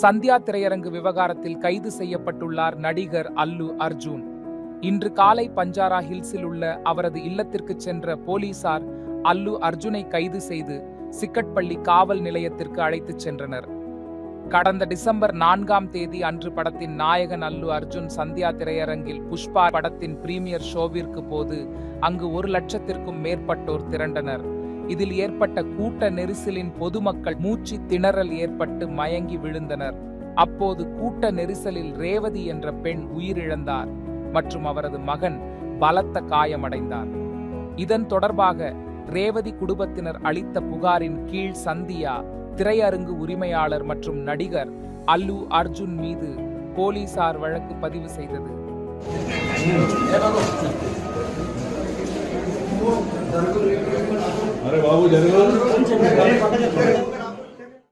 சந்தியா திரையரங்கு விவகாரத்தில் கைது செய்யப்பட்டுள்ளார் நடிகர் அல்லு அர்ஜுன். இன்று காலை பஞ்சாரா ஹில்ஸில் உள்ள அவரது இல்லத்திற்கு சென்ற போலீசார் அல்லு அர்ஜுனை கைது செய்து சிக்கட்பள்ளி காவல் நிலையத்திற்கு அழைத்துச் சென்றனர். கடந்த டிசம்பர் நான்காம் தேதி அன்று படத்தின் நாயகன் அல்லு அர்ஜுன் சந்தியா திரையரங்கில் புஷ்பா படத்தின் பிரீமியர் ஷோவிற்கு போது அங்கு ஒரு லட்சத்திற்கும் மேற்பட்டோர் திரண்டனர். இதில் ஏற்பட்ட கூட்ட நெரிசலின் பொதுமக்கள் மூச்சு திணறல் ஏற்பட்டு மயங்கி விழுந்தனர். அப்போது கூட்ட நெரிசலில் ரேவதி என்ற பெண் உயிரிழந்தார் மற்றும் அவரது மகன் பலத்த காயமடைந்தார். இதன் தொடர்பாக ரேவதி குடும்பத்தினர் அளித்த புகாரின் கீழ் சந்தியா திரையரங்கு உரிமையாளர் மற்றும் நடிகர் அல்லு அர்ஜுன் மீது போலீசார் வழக்கு பதிவு செய்தது. అరే బాబు జరగదు